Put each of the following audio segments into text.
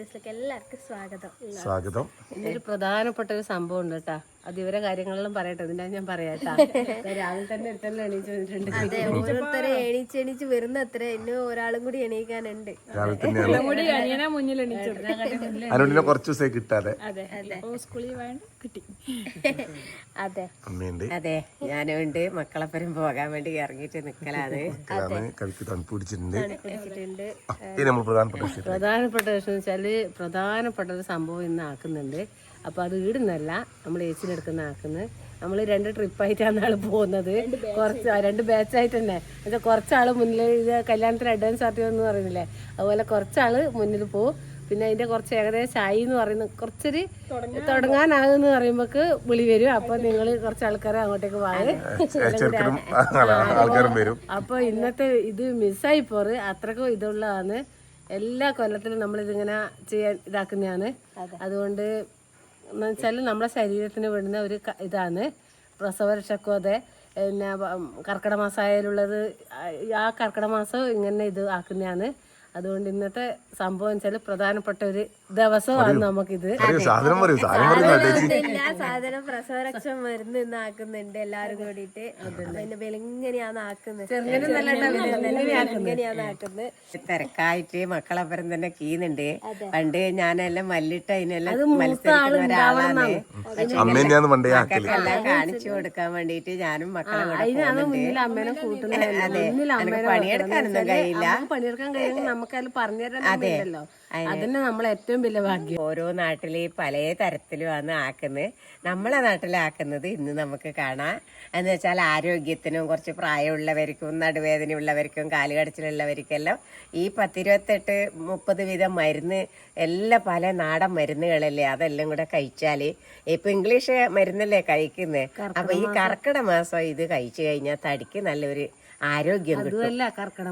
ബ്രദേഴ്സിലേക്ക് എല്ലാവർക്കും സ്വാഗതം. സ്വാഗതം. ഇതിൽ പ്രധാനപ്പെട്ട ഒരു സംഭവം ഉണ്ട് കേട്ടാ. അത് ഇവരെ കാര്യങ്ങളെല്ലാം പറയട്ടെ ഇതിന്റെ ഞാൻ പറയാട്ടാ. രാവിലെ തന്നെ എടുത്തല്ലോ എണീച്ചു വന്നിട്ടുണ്ട്. അതെ ഓരോരുത്തരെ എണീച്ച് എണീച്ച് വരുന്ന അത്ര ഇന്ന് ഒരാളും കൂടി എണീക്കാനുണ്ട്. രാവിലെ തന്നെയാണ് അനുവിനെ കുറച്ച് ദിവസമായി കിട്ടാതെ. അതെ. അമ്മയുണ്ട്. അതെ ഞാനുണ്ട് മക്കളപ്പരം പോകാൻ വേണ്ടി ഇറങ്ങിയിട്ട് നിക്കലാണ്. തണുപ്പ് പിടിച്ചിട്ടുണ്ട്. പ്രധാനപ്പെട്ട പ്രധാനപ്പെട്ട വിഷയം വെച്ചാൽ പ്രധാനപ്പെട്ട ഒരു സംഭവം ഇന്ന് ആക്കുന്നുണ്ട്. അപ്പൊ അത് ഈടുന്നല്ല നമ്മൾ ഏച്ചിനെടുക്കുന്ന ആക്കുന്ന. നമ്മൾ രണ്ട് ട്രിപ്പായിട്ടാണ് ആൾ പോകുന്നത്. കുറച്ച് രണ്ട് ബാച്ചായിട്ട് തന്നെ. എന്നുവെച്ചാൽ കുറച്ചാൾ മുന്നിൽ ഇത് കല്യാണത്തിന് അഡ്വാൻസ് ആർട്ടി എന്ന് പറയുന്നില്ലേ? അതുപോലെ കുറച്ചാൾ മുന്നിൽ പോകും പിന്നെ അതിന്റെ കുറച്ച് ഏകദേശം ആയി എന്ന് പറയുന്ന കുറച്ചൊരു തുടങ്ങാനാകുന്ന പറയുമ്പോക്ക് വിളി വരും. അപ്പൊ നിങ്ങൾ കുറച്ച് ആൾക്കാരെ അങ്ങോട്ടേക്ക് വാങ്ങും ചെറുക്കനും ആൾക്കാരും വരും. അപ്പൊ ഇന്നത്തെ ഇത് മിസ്സായി പോറ്. അത്രക്കും ഇതുള്ളതാണ്. എല്ലാ കൊല്ലത്തിലും നമ്മൾ ഇതിങ്ങനെ ചെയ്യാൻ ഇതാക്കുന്നതാണ്. അതുകൊണ്ട് എന്ന് വെച്ചാൽ നമ്മുടെ ശരീരത്തിന് വിടുന്ന ഒരു ഇതാണ്. പ്രസവരക്ഷക്കും അതെ പിന്നെ കർക്കിട മാസമായാലുള്ളത് ആ കർക്കിടക മാസം ഇങ്ങനെ ഇത് ആക്കുന്നതാണ്. അതുകൊണ്ട് ഇന്നത്തെ സംഭവം വെച്ചാൽ പ്രധാനപ്പെട്ട ഒരു ദിവസമാണ് നമുക്കിത് സാധനം പറയൂ സാധനം എല്ലാ സാധനം പ്രസവരക്ഷം മരുന്ന് ഇന്ന് ആക്കുന്നുണ്ട് എല്ലാരും കൂടിയിട്ട് പിന്നെ വെളിങ്ങനെയാണ് ആക്കുന്നത് വെളിങ്ങനെയാണ് ആക്കുന്നത് തിരക്കായിട്ട് മക്കളപ്പുറം തന്നെ കീന്നുണ്ട് പണ്ട് ഞാനെല്ലാം മല്ലിട്ട് അതിനെല്ലാം മത്സരിക്കുന്ന ഒരാളാണ്. എല്ലാം കാണിച്ചു കൊടുക്കാൻ വേണ്ടിട്ട് ഞാനും മക്കളെ അമ്മേനെ കൂട്ടുന്നത് അതെ. പണിയെടുക്കാനൊന്നും കഴിയില്ല. പണിയെടുക്കാൻ കഴിയുമെങ്കിൽ നമുക്കത് പറഞ്ഞു തരാനല്ലോ അതന്നെ നമ്മളെ ഏറ്റവും വലിയ ഭാഗ്യം. ഓരോ നാട്ടിൽ പല തരത്തിലുമാണ് ആക്കുന്നത്. നമ്മളെ നാട്ടിലാക്കുന്നത് ഇന്ന് നമുക്ക് കാണാം. എന്ന് വെച്ചാൽ ആരോഗ്യത്തിനും കുറച്ച് പ്രായമുള്ളവർക്കും നടുവേദനയുള്ളവർക്കും കാലുകടച്ചിലുള്ളവർക്കെല്ലാം ഈ പത്തിരുപത്തെട്ട് മുപ്പത് വീതം മരുന്ന് എല്ലാ പല നാടൻ മരുന്നുകളല്ലേ അതെല്ലാം കൂടെ കഴിച്ചാൽ ഇപ്പൊ ഇംഗ്ലീഷ് മരുന്നല്ലേ കഴിക്കുന്നത് അപ്പൊ ഈ കർക്കിടക മാസം ഇത് കഴിച്ചു കഴിഞ്ഞാൽ തടിക്ക് നല്ലൊരു ആരോഗ്യം അതുമല്ല കർക്കിടക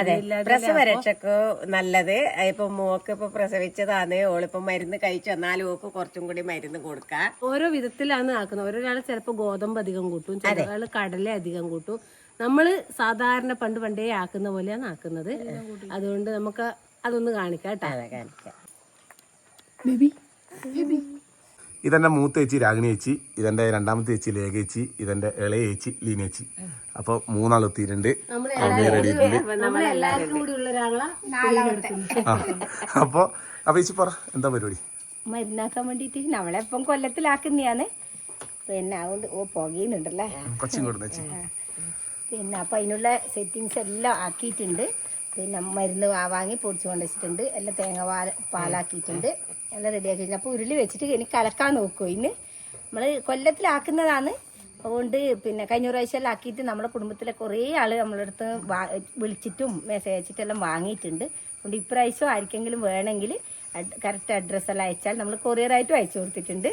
അതെ. പ്രസവരക്ഷക്ക് നല്ലത്. ഇപ്പൊ മോക്ക് ഇപ്പൊ പ്രസവിച്ചതാണ് ഓളിപ്പോ മരുന്ന് കഴിച്ചു എന്നാലും ഓക്ക് കുറച്ചും കൂടി മരുന്ന് കൊടുക്കാം. ഓരോ വിധത്തിലാണ് ആക്കുന്നത്. ഓരോരാൾ ചിലപ്പോൾ ഗോതമ്പ് അധികം കൂട്ടും ചിലയാൾ കടല അധികം കൂട്ടും. നമ്മൾ സാധാരണ പണ്ട് പണ്ടേ ആക്കുന്ന പോലെയാണ് ആക്കുന്നത്. അതുകൊണ്ട് നമുക്ക് അതൊന്ന് കാണിക്കാം കേട്ടോ. ബേബി കാണിക്കാം ഇതെന്റെ മൂത്ത ചേച്ചി രാഗിണി ചേച്ചി ഇതെന്റെ രണ്ടാമത്തെ ചേച്ചി ലേഖ ചേച്ചി ഇതെന്റെ ഇളയ ചേച്ചി ലീന ചേച്ചി. അപ്പൊ മൂന്നാൾ എത്തിയിട്ടുണ്ട്. റെഡി ആയിട്ടുണ്ട്. അപ്പൊ അപ്പൊ ചേച്ചി പറ എന്താ പരിപാടി? മരുന്നാക്കാൻ വേണ്ടിട്ട് നമ്മളെപ്പം കൊല്ലത്തിലാക്കുന്നതാണ് പിന്നെ അതുകൊണ്ട് ഓ പുകയുന്നുണ്ടല്ലേ? പിന്നെ അപ്പൊ അതിനുള്ള സെറ്റിങ്സ് എല്ലാം ആക്കിയിട്ടുണ്ട്. പിന്നെ മരുന്ന് വാങ്ങി പൊടിച്ചു കൊണ്ടുവച്ചിട്ടുണ്ട്. എല്ലാം തേങ്ങ പാൽ പാലാക്കിയിട്ടുണ്ട്. എല്ലാം റെഡിയാക്കിയിട്ടുണ്ട് അപ്പോൾ ഉരുളി വെച്ചിട്ട് ഇനി കലക്കാൻ നോക്കും. ഇന്ന് നമ്മൾ കൊല്ലത്തിലാക്കുന്നതാണ്. അതുകൊണ്ട് പിന്നെ കഴിഞ്ഞ പ്രാവശ്യം ആക്കിയിട്ട് നമ്മുടെ കുടുംബത്തിലെ കുറേ ആൾ നമ്മളെ അടുത്ത് വിളിച്ചിട്ടും മെസ്സേജ് അയച്ചിട്ടെല്ലാം വാങ്ങിയിട്ടുണ്ട്. അതുകൊണ്ട് ഇപ്രാവശ്യം ആർക്കെങ്കിലും വേണമെങ്കിൽ കറക്റ്റ് അഡ്രസ്സെല്ലാം അയച്ചാൽ നമ്മൾ കൊറിയറായിട്ടും അയച്ചു കൊടുത്തിട്ടുണ്ട്.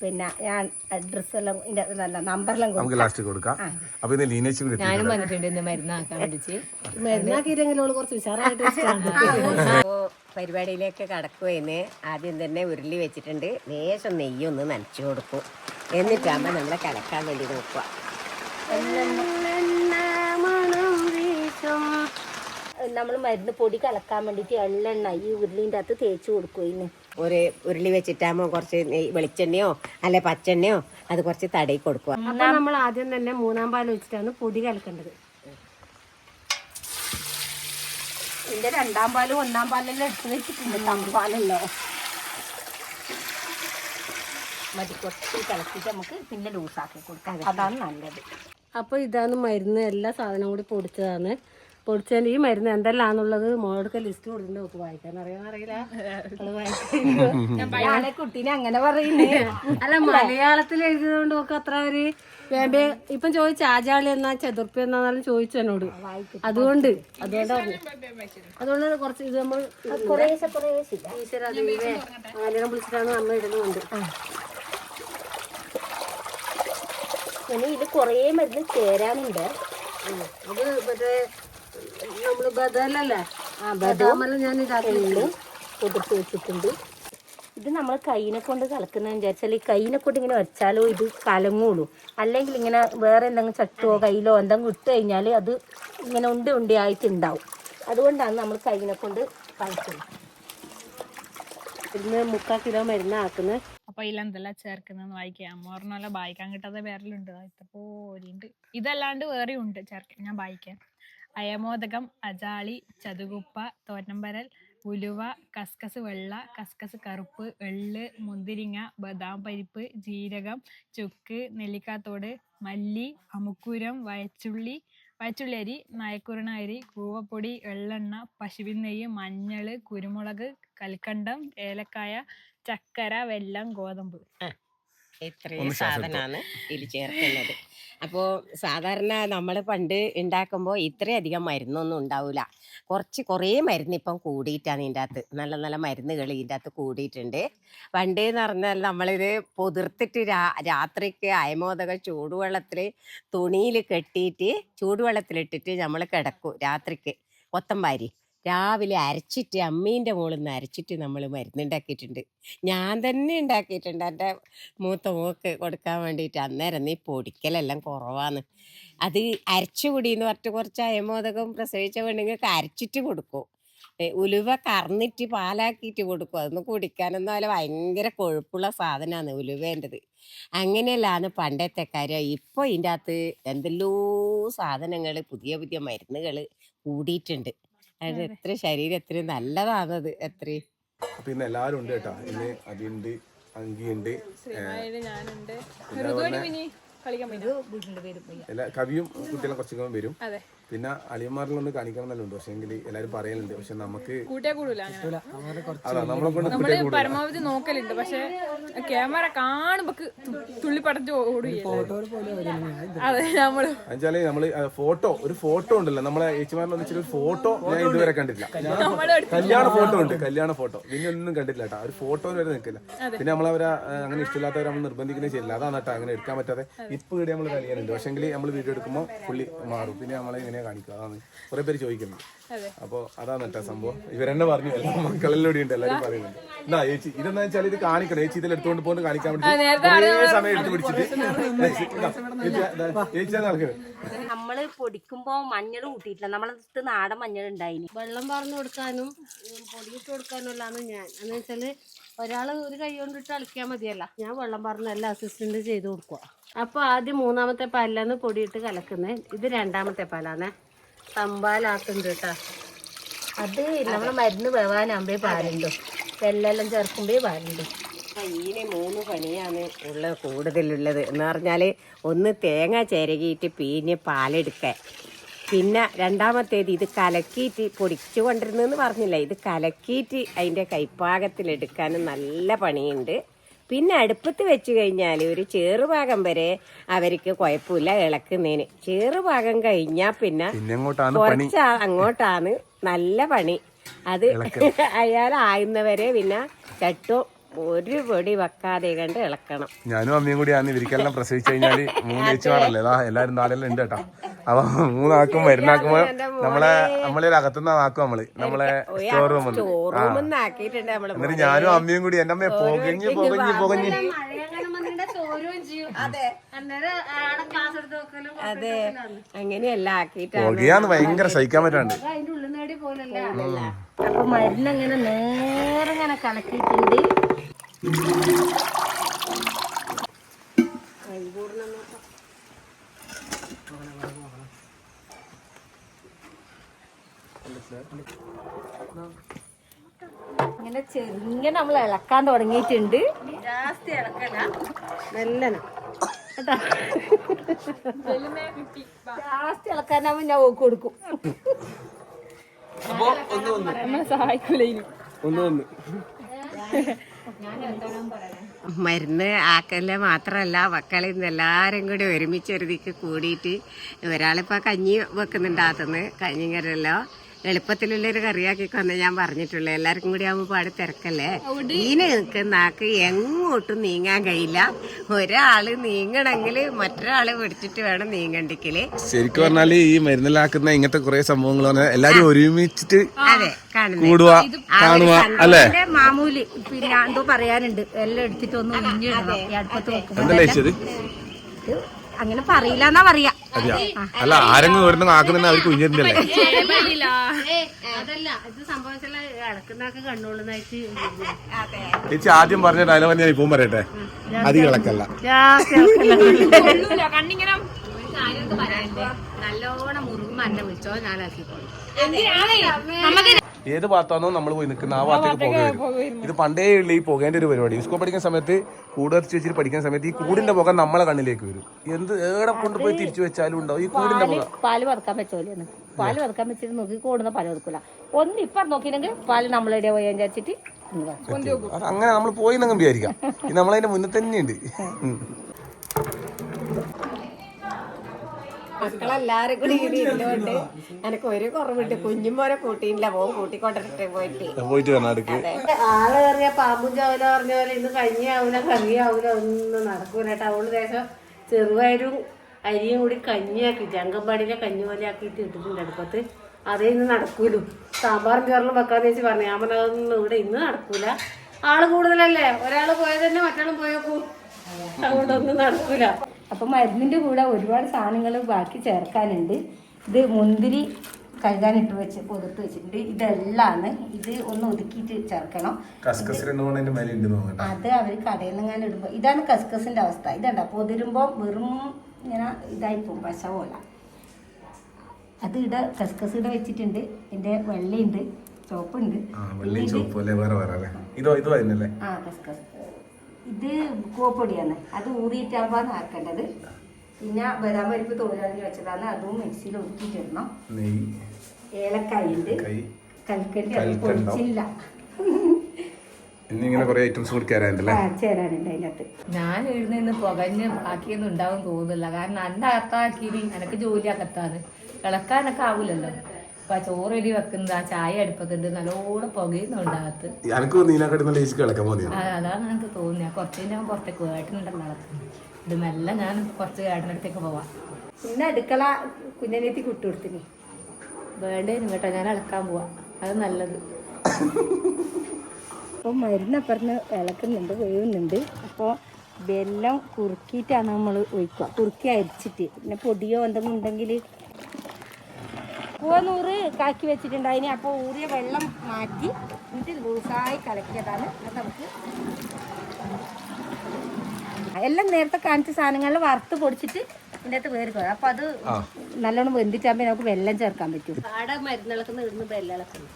പിന്നെ ഞാൻ അഡ്രസ് എല്ലാം നല്ല നമ്പറെല്ലാം കൊടുക്കും. നമുക്ക് ലാസ്റ്റ് കൊടുക്കാം. അപ്പൊ ഇന്ന് ലീനേച്ചി കൂടി എത്തിയിട്ടുണ്ട്. വന്നിട്ടുണ്ട് ഇന്ന് മരുന്നാക്കാൻ വേണ്ടിച്ച്. മരുന്നാക്കിയില്ലെങ്കിൽ അവൾ കുറച്ച് ഉഷാറായിട്ട് പരിപാടിയിലേക്ക് കടക്കുവെന്ന് ആദ്യം തന്നെ ഉരുളി വെച്ചിട്ടുണ്ട്. ലേശം നെയ്യൊന്ന് നനച്ചു കൊടുക്കും. എന്നിട്ടാകുമ്പോൾ നമ്മളെ കലക്കാൻ വേണ്ടി നോക്കുക നമ്മൾ മരുന്ന് പൊടി കലക്കാൻ വേണ്ടിയിട്ട് എള്ളെണ്ണ ഈ ഉരുളിന്റെ അകത്ത് തേച്ച് കൊടുക്കും ഇന്ന് ഒരു ഉരുളി വെച്ചിട്ടാകുമ്പോൾ കുറച്ച് വെളിച്ചെണ്ണയോ അല്ലെ പച്ചെണ്ണയോ അത് കുറച്ച് തടയി കൊടുക്കുക. അപ്പൊ നമ്മൾ ആദ്യം തന്നെ മൂന്നാം പാൽ വെച്ചിട്ടാണ് പൊടി കലക്കേണ്ടത്. ഇതിന്റെ രണ്ടാം പാലും ഒന്നാം പാലെല്ലാം എടുത്ത് വെച്ചിട്ടുണ്ട്. തമ്പാലല്ലോ മതി കുറച്ച് കലക്കിയിട്ട് നമുക്ക് പിന്നെ ലൂസാക്കി കൊടുക്കാം. അതാണ് നല്ലത്. അപ്പൊ ഇതാണ് മരുന്ന്. എല്ലാ സാധനവും കൂടി പൊടിച്ചതാണ്. പൊടിച്ചതിന് ഈ മരുന്ന് എന്തെല്ലാന്നുള്ളത് മോളെടുക്ക ലിസ്റ്റ് കൊടുത്തിട്ട് നോക്ക് വായിക്കാൻ അറിയാന്നറിയില്ല അവൾ കുട്ടീനെ അങ്ങനെ പറയുന്നേ. അല്ല മലയാളത്തിൽ എഴുതിയതുകൊണ്ട് നോക്ക് അത്ര ഒരു വേമ്പേ ഇപ്പം ചോദിച്ച ആജാളി എന്നാ ചതുർപ്പി എന്നാലും ചോദിച്ചു എന്നോട്. അതുകൊണ്ട് അതുകൊണ്ട് അതുകൊണ്ട് കുറച്ച് ഇത് നമ്മൾ ഈശ്വര ആലിനെ വിളിച്ചിട്ടാണ് അമ്മ ഇടുന്നുണ്ട് ഇനി ഇത് കുറേ മരുന്ന് ചേരാനുണ്ട്. അത് മറ്റേ ബദലല്ലേ? ആ ഞാൻ കുതിർത്ത് വെച്ചിട്ടുണ്ട്. ഇത് നമ്മൾ കൈനെ കൊണ്ട് കലക്കുന്നതെന്ന് വിചാരിച്ചാൽ ഈ കൈനെ കൊണ്ട് ഇങ്ങനെ വെച്ചാലോ ഇത് കലങ്ങുള്ളൂ. അല്ലെങ്കിൽ ഇങ്ങനെ വേറെ എന്തെങ്കിലും ചട്ടോ കയ്യിലോ എന്തെങ്കിലും ഇട്ട് കഴിഞ്ഞാൽ അത് ഇങ്ങനെ ഉണ്ടി ഉണ്ടി ആയിട്ടുണ്ടാവും. അതുകൊണ്ടാണ് നമ്മൾ കൈനെ കൊണ്ട് കളിക്കുന്നത് ഇന്ന് മുക്കാൽ കിലോ മരുന്ന് ആക്കുന്നത് അപ്പൊ ഇതിലെന്തെല്ലാം ചേർക്കുന്നതെന്ന് വായിക്കാം. അമ്മ കിട്ടാതെ വായിക്കാൻ കിട്ടാത്ത പേരിലുണ്ട്. ഇതപ്പോലുണ്ട് ഇതല്ലാണ്ട് വേറെ ഉണ്ട്. ചേർക്കാൻ ഞാൻ വായിക്കാം അയമോദകം അജാളി ചതുകുപ്പ തോറ്റമ്പരൽ ഉലുവ കസ്കസ് വെള്ള കസ്കസ് കറുപ്പ് എള്ള് മുന്തിരിങ്ങ ബദാം പരിപ്പ് ജീരകം ചുക്ക് നെല്ലിക്കാത്തോട് മല്ലി അമുക്കൂരം വയച്ചുള്ളി വയച്ചുള്ളി അരി നയക്കുരുണ അരി കൂവപ്പൊടി എള്ളെണ്ണ പശുവിൻ നെയ്യ് മഞ്ഞൾ കുരുമുളക് കൽക്കണ്ടം ഏലക്കായ ചക്കര വെല്ലം ഗോതമ്പ്. ഇത്രയും. സാധനമാണ് ഇതിൽ ചേർക്കുന്നത് അപ്പോൾ സാധാരണ നമ്മൾ പണ്ട് ഉണ്ടാക്കുമ്പോൾ ഇത്രയധികം മരുന്നൊന്നും ഉണ്ടാവില്ല കുറച്ച് കുറേ മരുന്ന് ഇപ്പം കൂടിയിട്ടാണ് ഇതിന്റെ അകത്ത് നല്ല നല്ല മരുന്നുകൾ ഇതിന്റെ അകത്ത് കൂടിയിട്ടുണ്ട്. പണ്ട് എന്ന് പറഞ്ഞാൽ നമ്മളിത് പൊതിർത്തിട്ട് രാ രാത്രിക്ക് അയമോദക ചൂടുവെള്ളത്തിൽ തുണിയിൽ കെട്ടിയിട്ട് ചൂടുവെള്ളത്തിലിട്ടിട്ട് നമ്മൾ കിടക്കും രാത്രിക്ക്. കൊത്തമ്പാരി. രാവിലെ അരച്ചിട്ട് അമ്മീന്റെ മുകളിൽ നിന്ന് അരച്ചിട്ട് നമ്മൾ മരുന്നുണ്ടാക്കിയിട്ടുണ്ട്. ഞാൻ തന്നെ ഉണ്ടാക്കിയിട്ടുണ്ട്. എന്റെ മൂത്ത മോക്ക് കൊടുക്കാൻ വേണ്ടിയിട്ട്. അന്നേരം നീ പൊടിക്കലെല്ലാം കുറവാണ് അത് അരച്ചുകൂടി എന്ന് പറഞ്ഞിട്ട് കുറച്ച് അയമോദകം പ്രസവിച്ച പെണ്ണുങ്ങൾക്ക് അരച്ചിട്ട് കൊടുക്കും. ഉലുവ കറന്നിട്ട് പാലാക്കിയിട്ട് കൊടുക്കും. അതൊന്നും കുടിക്കാനൊന്നും അല്ല ഭയങ്കര കൊഴുപ്പുള്ള സാധനമാണ് ഉലുവേന്റെത്. അങ്ങനെയല്ലാന്ന് പണ്ടത്തെ കാര്യം. ഇപ്പോൾ ഇതിന്റെ അകത്ത് എന്തെല്ലോ സാധനങ്ങൾ പുതിയ പുതിയ മരുന്നുകൾ കൂടിയിട്ടുണ്ട്. അത്. എത്ര ശരീരത്തിന് നല്ലതാണത് എത്ര പിന്നെ എല്ലാരും ഉണ്ട് കേട്ടോ. ഇന്ന് അതിണ്ട് അങ്കിയുണ്ട് കവിയും കുട്ടികളും കുറച്ചും വരും. അതെ. പിന്നെ അളിയന്മാരിലൊന്ന് കാണിക്കണം എന്നുണ്ട് പക്ഷെ എങ്കിൽ എല്ലാരും പറയലുണ്ട്. പക്ഷെ നമുക്ക് കൂട്ടിയാ കൂടൂല. അതാ നമ്മളെ കൊണ്ട് നമ്മൾ കുട്ടിയെ കൂടുതൽ പരമാവധി നോക്കലുണ്ട്. പക്ഷെ ക്യാമറ കാണുമ്പോ തുള്ളി പടച്ച് ഓടുകയല്ലേ. അതെ നമ്മൾ എന്നുവെച്ചാൽ നമ്മൾ ഫോട്ടോ ഒരു ഫോട്ടോ ഉണ്ടല്ലോ. നമ്മളെ ഏച്ചിമാരിൽ ഒന്നിച്ചിട്ട് ഒരു ഫോട്ടോ ഞാൻ ഇതുവരെ കണ്ടിട്ടില്ല. നമ്മൾ കല്യാണ ഫോട്ടോ ഉണ്ട്. കല്യാണ ഫോട്ടോ. പിന്നെ ഒന്നും കണ്ടിട്ടില്ല കേട്ടോ. ഒരു ഫോട്ടോ വരെ നിൽക്കില്ല. പിന്നെ നമ്മളവരെ അവരെ അങ്ങനെ ഇഷ്ടമില്ലാത്തവരെ നമ്മൾ നിർബന്ധിക്കുന്നേ ചെയ്യില്ല അതാണ് കേട്ടോ അങ്ങനെ എടുക്കാൻ പറ്റാതെ ഇപ്പൊ ഇവിടെ നമ്മൾ കളിയാനുണ്ട്. പക്ഷെങ്കിൽ നമ്മൾ വീഡിയോ എടുക്കുമ്പോൾ പുള്ളി മാറും. പിന്നെ നമ്മളെ ഇങ്ങനെ കാണിക്കുക അതാണ് കുറെ പേര് ചോദിക്കുന്നത് അപ്പോൾ അതാണ് കേട്ടോ സംഭവം. ഇവരെന്നെ പറഞ്ഞു എല്ലാ മക്കളിലൂടെ ഉണ്ട് എല്ലാവരും പറയുന്നുണ്ട്. എന്നാ ചേച്ചി ഇതെന്താ വെച്ചാൽ ഇത് കാണിക്കണം? ചേച്ചി ഇതിൽ എടുത്തുകൊണ്ട് പോകുന്നത് കാണിക്കാൻ വേണ്ടി. സമയം എടുത്ത് പിടിച്ചിട്ട്. ചേച്ചി നടക്കുന്നത് നമ്മൾ പൊടിക്കുമ്പോ മഞ്ഞൾ കൂട്ടിയിട്ടില്ല. നമ്മളടുത്ത് നാടൻ മഞ്ഞൾ ഉണ്ടായിന്. വെള്ളം പറഞ്ഞു കൊടുക്കാനും പൊടിയിട്ട് കൊടുക്കാനും അല്ലാന്ന് ഞാൻ. എന്ന് വെച്ചാൽ ഒരാൾ ഒരു കൈ കൊണ്ടിട്ട് അളിക്കാൻ മതിയല്ല. ഞാൻ വെള്ളം പറഞ്ഞ എല്ലാ അസിസ്റ്റന്റ് ചെയ്ത് കൊടുക്കുക അപ്പോൾ ആദ്യം മൂന്നാമത്തെ പാലിലാണ് പൊടിയിട്ട് കലക്കുന്നത്. ഇത് രണ്ടാമത്തെ പാലാണേ തമ്പാലാക്കുന്നുണ്ട് കേട്ടോ. അത് നമ്മൾ മരുന്ന് വേവാനാകുമ്പേ പാലുണ്ടോ? വെല്ലെല്ലാം ചേർക്കുമ്പേ പാലുണ്ടോ? ഇനി മൂന്ന് പണിയാണ് ഉള്ള കൂടുതലുള്ളത്. എന്ന് പറഞ്ഞാൽ ഒന്ന് തേങ്ങ ചിരകിയിട്ട് പിന്നെ പാലെടുക്കാൻ. പിന്നെ രണ്ടാമത്തേത് ഇത് കലക്കിയിട്ട് പൊടിച്ചു കൊണ്ടിരുന്നെന്ന് പറഞ്ഞില്ല? ഇത് കലക്കിയിട്ട് അതിന്റെ കൈപ്പാകത്തിലെടുക്കാനും നല്ല പണിയുണ്ട്. പിന്നെ അടുപ്പത്ത് വെച്ച് കഴിഞ്ഞാൽ ഒരു ചെറുഭാഗം വരെ അവർക്ക് കുഴപ്പമില്ല ഇളക്കുന്നതിന്. ചെറുഭാഗം കഴിഞ്ഞാൽ പിന്നെ കുറച്ച് അങ്ങോട്ടാണ് നല്ല പണി. അത് അയാൾ ആയുന്നവരെ പിന്നെ ചട്ടും ഒരു പൊടി വെക്കാതെ കണ്ട് ഇളക്കണം. ഞാനും അമ്മയും കൂടി കൂടിയാണ് ഇവർക്കെല്ലാം പ്രസവിച്ചു കഴിഞ്ഞാൽ മൂന്ന് ചേച്ചിമാരല്ലേ അതാ എല്ലാരും നാലെല്ലാം ഉണ്ട് കേട്ടോ. അപ്പൊ മൂന്നാക്കും മരുന്നാക്കുമ്പോ നമ്മളെ നമ്മളെ അകത്തുനിന്ന് ആക്കും നമ്മൾ. നമ്മളെ സ്റ്റോർ റൂമിൽ എന്നിട്ട് ഞാനും അമ്മയും കൂടി എന്റെ അമ്മയെ പൊകഞ്ഞ് പൊകഞ്ഞ് പൊകഞ്ഞ്. അതെ. അങ്ങനെയല്ല ആക്കിയിട്ടാണ്. പൊകയാന്ന് ഭയങ്കര സഹിക്കാൻ പറ്റാണ്ട്. അതിന്റെ ഉള്ളിൽ നേടി പോലല്ലേ അപ്പൊ മരുന്ന് അങ്ങനെ നേരെ ഇങ്ങനെ കലക്കിയിട്ടുണ്ട്. ഇങ്ങനെ ചെറുങ്ങനെ നമ്മൾ ഇളക്കാൻ തുടങ്ങിയിട്ടുണ്ട്. ജാസ്തി ഇളക്കാനാവുമ്പോ ഞാൻ ഓക്ക് കൊടുക്കും. നമ്മളെ സഹായിക്കൂല മരുന്ന് ആക്കൽ മാത്രമല്ല മക്കളിൽ നിന്ന് എല്ലാവരും കൂടി ഒരുമിച്ച് ഒരുതിക്ക് കൂടിയിട്ട് ഒരാളിപ്പോൾ കഞ്ഞി വെക്കുന്നുണ്ടാത്തുന്ന് കഞ്ഞിങ്ങരല്ലോ എളുപ്പത്തിലുള്ളൊരു കറിയാക്കി കൊന്ന ഞാൻ പറഞ്ഞിട്ടുള്ളൂ എല്ലാവർക്കും കൂടി ആകുമ്പോൾ പാട് തിരക്കല്ലേ? ഇനി നിൽക്കുന്നാക്ക് എങ്ങോട്ടും നീങ്ങാൻ കഴിയില്ല. ഒരാൾ നീങ്ങണമെങ്കിൽ മറ്റൊരാൾ പിടിച്ചിട്ട് വേണം നീങ്ങണ്ടിക്കൽ ശരിക്കും പറഞ്ഞാൽ ഈ മരുന്നിലാക്കുന്ന ഇങ്ങനത്തെ കുറെ സംഭവങ്ങൾ എല്ലാരും ഒരുമിച്ചിട്ട് അതെ കാണുന്നത് കൂടുക കാണുക അല്ലേ? മാമൂലി പിന്നെ എന്തോ പറയാനുണ്ട്. എല്ലാം എടുത്തിട്ട് ഒന്ന് ഇഞ്ഞിടണം ഈ അടുപ്പത്ത് അങ്ങനെ പറയില്ല എന്നാ പറയാ. അതെയാ അല്ല ആരെങ്കിലും ഇവിടുന്ന് ആക്കുന്നുണ്ടെങ്കിൽ അവർക്ക് കുഞ്ഞിരുന്നില്ലേ ചേച്ചി ആദ്യം പറഞ്ഞ ഡയലോഗ് ഞാൻ ഇപ്പം പറയട്ടെ? അത് കിളക്കല്ല കണ്ണിങ്ങനെ നല്ലോണം മുറുകും എന്നെ വിളിച്ചോ ഞാൻ ആക്കിക്കോളൂ ഏത് ഭാഗത്താണോ നമ്മൾ പോയി നിൽക്കുന്ന ആ ഭാഗത്തേക്ക് പുക വരും. ഇത് പണ്ടേ ഉള്ള ഈ പുകേന്റെ ഒരു പരിപാടി. സ്കൂൾ പഠിക്കുന്ന സമയത്ത് കൂടുതൽ വെച്ചിട്ട് പഠിക്കുന്ന സമയത്ത് ഈ കൂടിന്റെ പുക നമ്മളെ കണ്ണിലേക്ക് വരും. എന്ത് ഏടെ കൊണ്ടുപോയി തിരിച്ചു വെച്ചാലും ഉണ്ടാവും. ഈ കൂടിന്റെ പുക. പാൽ വറുക്കാൻ വെച്ചോലെയാണ് പാൽ വറുക്കാൻ വെച്ചിട്ട് നോക്കി കൂടുന്ന പാൽ വെക്കൂല ഒന്ന് ഇപ്പം നോക്കിയില്ലെങ്കിൽ പാൽ നമ്മളെവിടെ പോയി വിചാരിച്ചിട്ട് അങ്ങനെ നമ്മൾ പോയി എന്നങ്ങ് വിചാരിക്കാം നമ്മളതിന്റെ മുന്നിൽ തന്നെയുണ്ട്. മക്കളെല്ലാരും കൂടി ഇങ്ങനെ ഇരുന്നോണ്ട് എനിക്ക് ഒരു കുറവുണ്ട്. കുഞ്ഞുമോനെ കൂട്ടിയില്ല മോൻ കൂട്ടിക്കൊണ്ടിട്ട് പോയിട്ട്. പോയിട്ട് അടുക്ക്. ആൾ കയറിയ പാമ്പും ചാവല പറഞ്ഞ പോലെ ഇന്ന് കഞ്ഞിയാവൂല കറിയാവൂല ഒന്നും നടക്കൂല കേട്ടോ അവൾ ദേശം ചെറുപയരും അരിയും കൂടി കഞ്ഞിയാക്കി അങ്കമ്പാടിയിലെ കഞ്ഞി പോലെ ആക്കിയിട്ട് ഇട്ടിട്ടുണ്ട് അടുപ്പത്ത്. അതേ ഇന്ന് നടക്കൂലും. സാമ്പാറും ചോറിലും വെക്കാന്ന് വെച്ച് പറഞ്ഞു. ഞാൻ പറഞ്ഞതൊന്നും ഇവിടെ ഇന്ന് നടക്കൂല. ആൾ കൂടുതലല്ലേ? ഒരാൾ പോയത് തന്നെ മറ്റാളും പോയേക്കൂ. അതുകൊണ്ടൊന്നും നടക്കൂല. അപ്പൊ മരുന്നിന്റെ കൂടെ ഒരുപാട് സാധനങ്ങൾ ബാക്കി ചേർക്കാനുണ്ട്. ഇത് മുന്തിരി കഴുകാനിട്ട് വെച്ച് പുതത്ത് വെച്ചിട്ടുണ്ട്. ഇതെല്ലാമാണ് ഇത് ഒന്ന് ഒതുക്കിയിട്ട് ചേർക്കണം. അത് അവർ കടയിൽ നിന്ന് ഇടുമ്പോൾ ഇതാണ് കസ്കസിന്റെ അവസ്ഥ. ഇതണ്ട പൊതിരുമ്പോൾ വെറും ഇങ്ങനെ ഇതായി പോകും പശ പോലെ. അത് ഇട കസ്കസ് ഇട വെച്ചിട്ടുണ്ട്. ഇതിന്റെ വെള്ളയുണ്ട് ചോപ്പുണ്ട് ആ കസ്കസ്. ഇത് കോപ്പൊടിയാണ് അത് ഊറിയിട്ടാകുമ്പോൾ ആക്കേണ്ടത്. പിന്നെ ബദാം പരിപ്പ് തോരാഞ്ഞ് വെച്ചതാണ്. അതും മിക്സിയിൽ ഒതുക്കിയിട്ടിടണം. നെയ്യ്. ഏലക്കായ ഉണ്ട്. കൈ കൽക്കണ്ടി അത് കൽക്കണ്ടം. പൊടിച്ചില്ല. കുറെ ഐറ്റംസ് കൂടി ചേരാനുണ്ട് അതിനകത്ത്. ഞാൻ എഴുന്നേന്ന് പുകഞ്ഞ് ബാക്കിയൊന്നും ഉണ്ടാവും തോന്നുന്നില്ല. കാരണം എന്റെ അകത്താക്കിയത് എനക്ക് ജോലി അകത്താണ്. കിളക്കാനൊക്കെ ആവൂലല്ലോ. അപ്പൊ ആ ചോറരി വെക്കുന്നത് ആ ചായ അടുപ്പത്തുണ്ട് നല്ലോണം പുകയുന്നുണ്ട് അകത്ത്. എനിക്ക് അതാണ് എനിക്ക് കുറച്ച് ഞാൻ പുറത്തേക്ക് ഇത് മെല്ലെ ഞാൻ കുറച്ച് ഏട്ടനടുത്തേക്ക് പോവാം. പിന്നെ അടുക്കള കുഞ്ഞനേത്തി കുട്ടുകൊടുത്തിന് വേണ്ടേനു കേട്ടോ ഞാൻ ഇളക്കാൻ പോവാം. അത് നല്ലത്. അപ്പോൾ മരുന്നപ്പുറന്ന് ഇളക്കുന്നുണ്ട് വേവുന്നുണ്ട്. അപ്പോൾ വെല്ലം കുറുക്കിയിട്ടാണ് നമ്മൾ ഒഴിക്കുക. കുറുക്കി അരിച്ചിട്ട്. പിന്നെ പൊടിയോ എന്തെങ്കിലും ഉണ്ടെങ്കിൽ പൂവനൂറ് കാക്കി വെച്ചിട്ടുണ്ടായിന് അപ്പോൾ ഊറിയ വെള്ളം മാറ്റി എന്നിട്ട് ലൂസായി കലക്കിയതാണ്. അത് നമുക്ക് എല്ലാം നേരത്തെ കാണിച്ച സാധനങ്ങളിൽ വറുത്ത് പൊടിച്ചിട്ട് ഇതിന്റെ അകത്ത് വേറെ അപ്പോൾ അത് നല്ലോണം വെന്തിട്ടാകുമ്പോൾ നമുക്ക് വെള്ളം ചേർക്കാൻ പറ്റും. ആടെ മരുന്നിളക്കുന്ന ഇടുന്ന ബെല്ലിളക്കുന്നു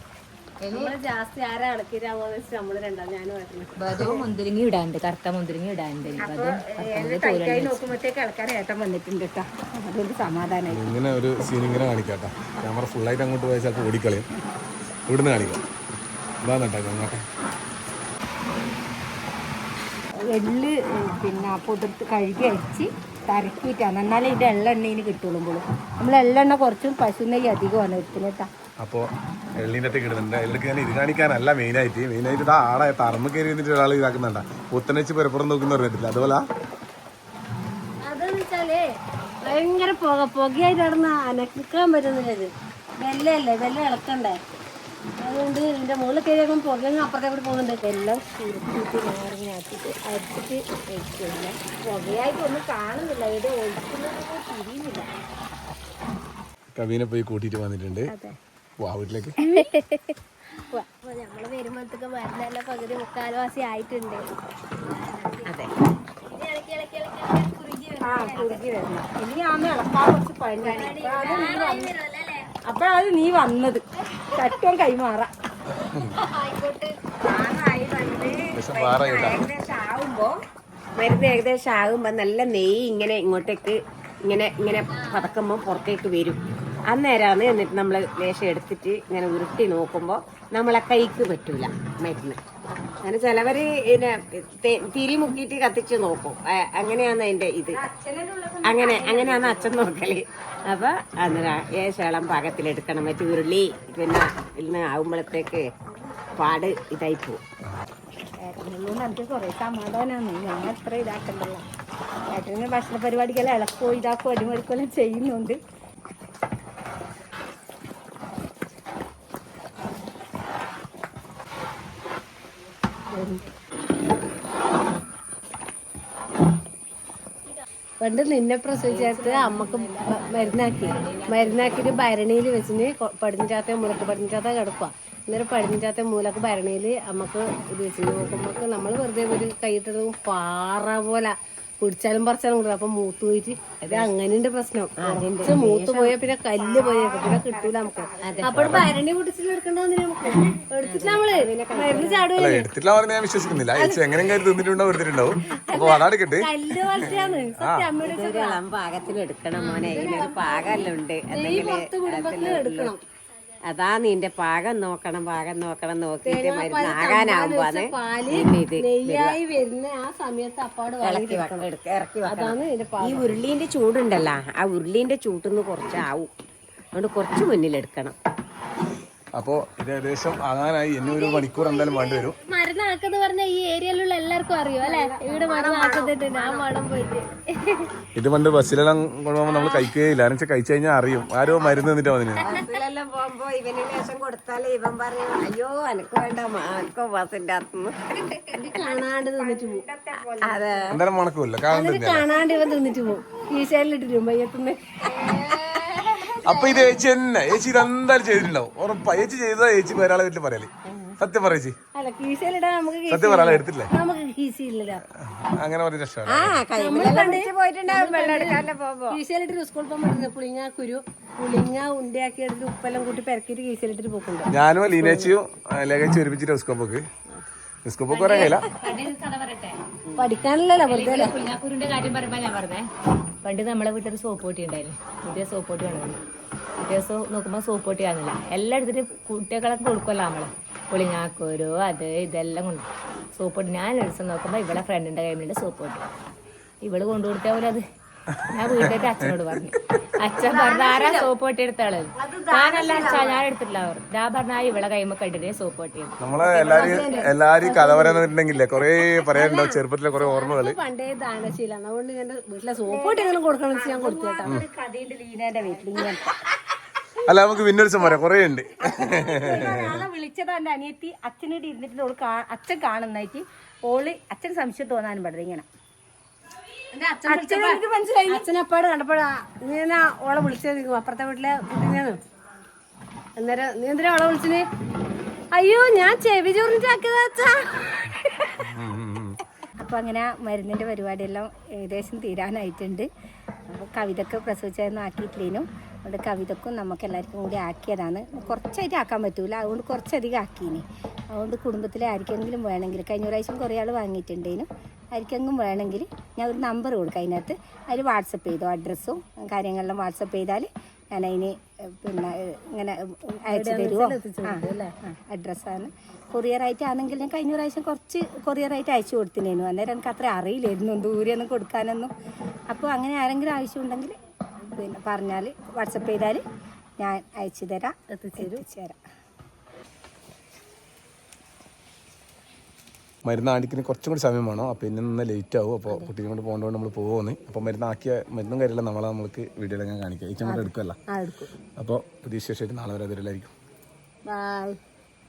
ബദവും മുന്തിരിങ്ങി ഇടാണ്ട് കറുത്ത മുന്തിരിങ്ങി ഇടാണ്ട്. ഇങ്ങനെ ഒരു സീൻ ഇങ്ങനെ കാണിക്കാട്ടോ ക്യാമറ ഫുള്ളായിട്ട് അങ്ങോട്ട് ചിലപ്പോൾ ഓടിക്കളയും. ഇവിടുന്ന് കാണിക്കാം. ഇതാണ് കേട്ടോ അങ്ങോട്ടെ എള്ള് പിന്നെ പുതിർത്ത് കഴുകി അരിച്ച് തരക്കിയിട്ടാണ്. എന്നാലേ ഇത് എള്ളെണ്ണയിന് കിട്ടുള്ളൂ നമ്മൾ എള്ളെണ്ണ കുറച്ചും പശു നെയ്യ് അധികമാണ് എടുക്കുന്നത് കേട്ടോ. അപ്പോൾ എള്ളിന്റെ അടുത്ത് ഇടുന്നുണ്ട് എള്ളിക്ക് ഞാൻ ഇത് കാണിക്കാനല്ല മെയിനായിട്ട് മെയിനായിട്ട് ഇതാ ആടെ തറമ്പ് കയറി വന്നിട്ട് ഒരാൾ ഇതാക്കുന്നുണ്ട. ഒത്തനച്ച് പെരപ്പുറം നോക്കുന്ന പറഞ്ഞിട്ടില്ല അതുപോലെ ഭയങ്കര പുക പുകയായിട്ട് നടന്ന അനക്കാൻ പറ്റുന്നില്ലത് വെല്ലല്ലേ വെല്ല ഇളക്കണ്ടേ? അതുകൊണ്ട് ഇതിന്റെ മുകളിൽ കയറിയാകും പുകയും അപ്പുറത്തെ കൂടി പോകുന്നുണ്ട്. എല്ലാം കുറുക്കിയിട്ട് നാരങ്ങാക്കിയിട്ട് അടിച്ചിട്ട് കഴിക്കില്ല പുകയായിട്ട് ഒന്നും കാണുന്നില്ല. ഇത് ഒഴിക്കുന്നത് തിരിയുന്നില്ല. കവീനെ പോയി കൂട്ടിയിട്ട് വന്നിട്ടുണ്ട്. വാ വീട്ടിലേക്ക് വരുമ്പോഴത്തേക്ക് മരുന്നെല്ലാം പകുതി മുക്കാൽവാസി ആയിട്ടുണ്ട്. അതെ. ആ കുറുകി വരണം. ഇനി ഇളക്കാൻ കുറച്ച് അപ്പോഴത് നീ വന്നത്. ചട്ടും കൈമാറാം ആവുമ്പോ മരുന്ന് ഏകദേശം ആകുമ്പോ നല്ല നെയ്യ് ഇങ്ങനെ ഇങ്ങോട്ടേക്ക് ഇങ്ങനെ ഇങ്ങനെ പതക്കുമ്പോൾ പുറത്തേക്ക് വരും. അന്നേരമാണ് എന്നിട്ട് നമ്മൾ ലേശം എടുത്തിട്ട് ഇങ്ങനെ ഉരുട്ടി നോക്കുമ്പോൾ നമ്മളെ കൈക്ക് പറ്റൂല മരുന്ന് അങ്ങനെ തെ- തിരി മുക്കിയിട്ട് കത്തിച്ച് നോക്കും. അങ്ങനെയാണ് അതിന്റെ ഇത്. അങ്ങനെ അങ്ങനെയാണ് അച്ഛൻ നോക്കൽ. അപ്പൊ അന്നേരം ഏശളം പാകത്തിലെടുക്കണം മറ്റു ഉരുളി പിന്നെ ഇന്ന് ആകുമ്പോഴത്തേക്ക് പാട് ഇതായി ഏട്ടന് ഭക്ഷണ പരിപാടിക്കെല്ലാം ഇളക്കോ ഇതാക്കോ അടിമറിക്കെല്ലാം ചെയ്യുന്നുണ്ട്. പണ്ട് നിന്നെ പ്രസവിച്ചേർത്ത് അമ്മയ്ക്ക് മരുന്നാക്കി. മരുന്നാക്കിയിട്ട് ഭരണിയിൽ വെച്ചിന് പടിഞ്ഞാത്ത മൂലക്ക് പടിഞ്ഞാത്ത കിടക്കുക അന്നേരം പടിഞ്ഞാത്ത മൂലക്ക് ഭരണിയിൽ അമ്മയ്ക്ക് ഇത് വെച്ചിട്ട് നോക്കുമ്പോൾ നമ്മൾ വെറുതെ ഒരു കൈയിട്ടത് പാറ പോലെ. പിടിച്ചാലും പറിച്ചാലും കൊടുക്കും അപ്പൊ മൂത്ത് പോയിട്ട് അത് അങ്ങനെയുണ്ട് പ്രശ്നം. കുറച്ച് മൂത്ത് പോയാൽ പിന്നെ കല്ല് പോയേക്കും പിന്നെ കിട്ടൂല നമുക്ക്. അപ്പോൾ ഭരണി പിടിച്ചിട്ട് എടുക്കണ്ടോന്ന് നമുക്ക്. എടുത്തിട്ട് നമ്മൾ. മരുന്ന് എടുത്തിട്ടില്ല പറഞ്ഞാൽ ഞാൻ വിശ്വസിക്കുന്നില്ല. ചേച്ചി എങ്ങനെയും കാര്യം തിന്നിട്ടുണ്ടാവും എടുത്തിട്ടുണ്ടാവും അപ്പൊ അതാണ് കിട്ടി കല്ല് സത്യം അമ്മയുടെ പാകത്തിന് എടുക്കണം മോനെ. പാകല്ലുണ്ട് എന്തെങ്കിലും എടുക്കണം. അതാ നിന്റെ പാകം നോക്കണം പാകം നോക്കണം നോക്കിയിട്ട് മരുന്ന് ആകാനാവുമ്പോന്ന് വരുന്ന ആ സമയത്ത് അപ്പാട് ഇളക്കി വെക്കണം എടുക്ക ഇറക്കി വെക്കണം. ഈ ഉരുളീന്റെ ചൂടുണ്ടല്ലോ ആ ഉരുളീന്റെ ചൂട്ടിന്ന് കുറച്ചാവും. അതുകൊണ്ട് കുറച്ച് മുന്നിലെടുക്കണം. അപ്പോ ഇത് ഏകദേശം ആകാനായി. ഇനി ഒരു മണിക്കൂർ എന്തായാലും വേണ്ടി വരും. മരുന്നാക്കെന്ന് പറഞ്ഞ ഈ ഏരിയയിലുള്ള എല്ലാവർക്കും അറിയോ അല്ലെ? ഇവിടെ മണം മരുന്നാക്കുന്നുണ്ട് ഞാൻ മണം. പോയിട്ട്. ഇത് പണ്ട് ബസ്സിലെല്ലാം കൊണ്ടുപോകുമ്പോൾ നമ്മൾ കഴിക്കുകയില്ല എന്ന് വെച്ചാൽ കഴിച്ചു കഴിഞ്ഞാൽ അറിയും. ആരോ മരുന്ന് തന്നിട്ട് അതിന് ബസ്സിലെല്ലാം പോകുമ്പോ ഇവന് വേഷം കൊടുത്താലേ ഇവൻ പറയും അയ്യോ എനക്ക് വേണ്ട എനിക്കോ ബസ്സിന്റെ കാണാണ്ട് തിന്നിട്ട് പോകും അതെ. എന്തായാലും മണക്കൂല്ല കാണാൻ കാണാണ്ട് ഇവൻ തിന്നിട്ട് പോകും ഈശാലിട്ടിരും പയ്യത്തുനിന്ന് അപ്പൊ ഇത് ചേച്ചി തന്നെ ചേച്ചി ഇത് എന്തായാലും ചെയ്തിട്ടുണ്ടാവും. ഉറപ്പാ ചേച്ചി ചെയ്തതാ ചേച്ചി ഒരാളെ വീട്ടിൽ പറയൽ. സത്യം പറ ചേച്ചി അല്ല കീശയിലിടാൻ നമുക്ക് കീശ- സത്യം പറ എടുത്തില്ലേ അങ്ങനെ പറഞ്ഞ പോക്കുണ്ട് ഞാനും ലീനേച്ചിയും ലേഖച്ച് ഒരുമിച്ചിട്ട് സ്കോപ്പൊക്ക് സ്കോപ്പൊക്കെ പറയാൻ കഴിയില്ല. പണ്ടൊരു കഥ വെറുതെ കാര്യം പറയുമ്പോ ഞാൻ പറഞ്ഞേ. പണ്ട് നമ്മളെ വീട്ടിൽ സോപ്പ് പൊട്ടി ഉണ്ടായിരുന്നു പുതിയ സോപ്പ് പൊട്ടി വേണം ദിവസം നോക്കുമ്പോൾ സോപ്പ് പൊട്ടി കാണില്ല. എല്ലാം എടുത്തിട്ട് കുട്ടികളൊക്കെ കൊടുക്കുമല്ലോ നമ്മൾ പുളിങ്ങാക്കോരോ അത് ഇതെല്ലാം കൊണ്ട്. സോപ്പ് പൊട്ടി ഞാൻ ദിവസം നോക്കുമ്പോൾ ഇവളെ കയ്യിൽ നിന്ന് സോപ്പ് പൊട്ടി ഇവൾ അത്? ഞാൻ വീട്ടിലേക്ക് അച്ഛനോട് പറഞ്ഞു. അച്ഛൻ പറഞ്ഞ ആരാ സോപ്പ് പൊട്ടി എടുത്താൾ ഞാനല്ല അച്ഛാ ഞാൻ എടുത്തിട്ടില്ല അവർ ഞാൻ പറഞ്ഞ ഇവിടെ കൈമ കണ്ടിട്ടേ സോപ്പ് പൊട്ടി നമ്മളെ എല്ലാരും എല്ലാരും കഥ പറയാന്നുണ്ടെങ്കിലേ കൊറേ പറയാനുണ്ടോ? ചെറുപ്പത്തിലെ കൊറേ ഓർമ്മകൾ. പണ്ടേ ദാനശീലാണ് അതുകൊണ്ട് ഞാൻ വീട്ടിലെ സോപ്പോട്ട് എങ്ങനെ കൊടുക്കണം ഞാൻ കൊടുത്തു കഥയുണ്ട് ലീനേന്റെ വീട്ടിൽ അല്ല നമുക്ക് പിന്നെ ഒരു സമരം കൊറേ ഉണ്ട്. വിളിച്ചത് എന്റെ അനിയത്തി. അച്ഛനോട് ഇരുന്നിട്ട് അച്ഛൻ കാണുന്നായിട്ട് ഓൾ അച്ഛൻ സംശയം തോന്നാനും പാടില്ല ഇങ്ങനെ. അച്ഛനെനിക്ക് മനസ്സിലായി. അച്ഛനപ്പാട് കണ്ടപ്പോഴാ നീ എന്നാ ഓളെ വിളിച്ചത്? നിൽക്കും അപ്പുറത്തെ വീട്ടിലെ കുട്ടിനെയാണ് അന്നേരം നീ എന്തിനാ ഓളെ വിളിച്ചിന് അയ്യോ ഞാൻ ചെവി ചോറിട്ടാക്കിയതാ അച്ഛാ. അപ്പോൾ അങ്ങനെ മരുന്നിന്റെ പരിപാടിയെല്ലാം ഏകദേശം തീരാനായിട്ടുണ്ട്. അപ്പോൾ കവിതക്ക് പ്രസവിച്ചായിരുന്നു ആക്കിയിട്ടില്ലേനും. അതുകൊണ്ട് കവിതക്കും നമുക്ക് എല്ലാവർക്കും കൂടി ആക്കിയതാണ്. കുറച്ചായിട്ട് ആക്കാൻ പറ്റൂല. അതുകൊണ്ട് കുറച്ചധികം ആക്കീനി അതുകൊണ്ട് കുടുംബത്തിലെ ആർക്കെങ്കിലും വേണമെങ്കിൽ കഴിഞ്ഞ പ്രാവശ്യം കുറേ ആൾ വാങ്ങിയിട്ടുണ്ടേനും. ആർക്കെങ്കിലും വേണമെങ്കിൽ ഞാൻ ഒരു നമ്പർ കൊടുക്കാം അതിനകത്ത്. അതിൽ വാട്സപ്പ് ചെയ്തു അഡ്രസ്സും കാര്യങ്ങളെല്ലാം വാട്സപ്പ് ചെയ്താൽ ഞാൻ അതിന് പിന്നെ ഇങ്ങനെ അയച്ചു തരുമോ അഡ്രസ്സാണ് കൊറിയറായിട്ട് ആണെങ്കിൽ ഞാൻ കഴിഞ്ഞ പ്രാവശ്യം കുറച്ച് കൊറിയറായിട്ട് അയച്ചു കൊടുത്തിനേനു അന്നേരം എനിക്ക് അത്ര അറിയില്ലായിരുന്നു ദൂരെയൊന്നും കൊടുക്കാനൊന്നും. അപ്പോൾ അങ്ങനെ ആരെങ്കിലും ആവശ്യമുണ്ടെങ്കിൽ പിന്നെ പറഞ്ഞാൽ വാട്സപ്പ് ചെയ്താൽ ഞാൻ അയച്ചു തരാം. എത്തിച്ചു തരാം. മരുന്ന് ആടിക്കിന് കുറച്ചും കൂടി സമയം വേണം. അപ്പോൾ ഇന്ന് നിന്ന് ലേറ്റ് ആവും. അപ്പോൾ കുട്ടീനെ കൊണ്ട് പോകേണ്ടത് നമ്മൾ പോകുന്നത് അപ്പോൾ മരുന്ന് ആക്കിയ മരുന്നും കാര്യമില്ല നമ്മളെ നമ്മൾക്ക് വീഡിയോയിൽ ഞാൻ കാണിക്കാം. ഏറ്റവും കൂടെ എടുക്കുമല്ല അപ്പോൾ പ്രതീക്ഷ വിശേഷമായിട്ട് നാളെ വരെ അതിലായിരിക്കും ബൈ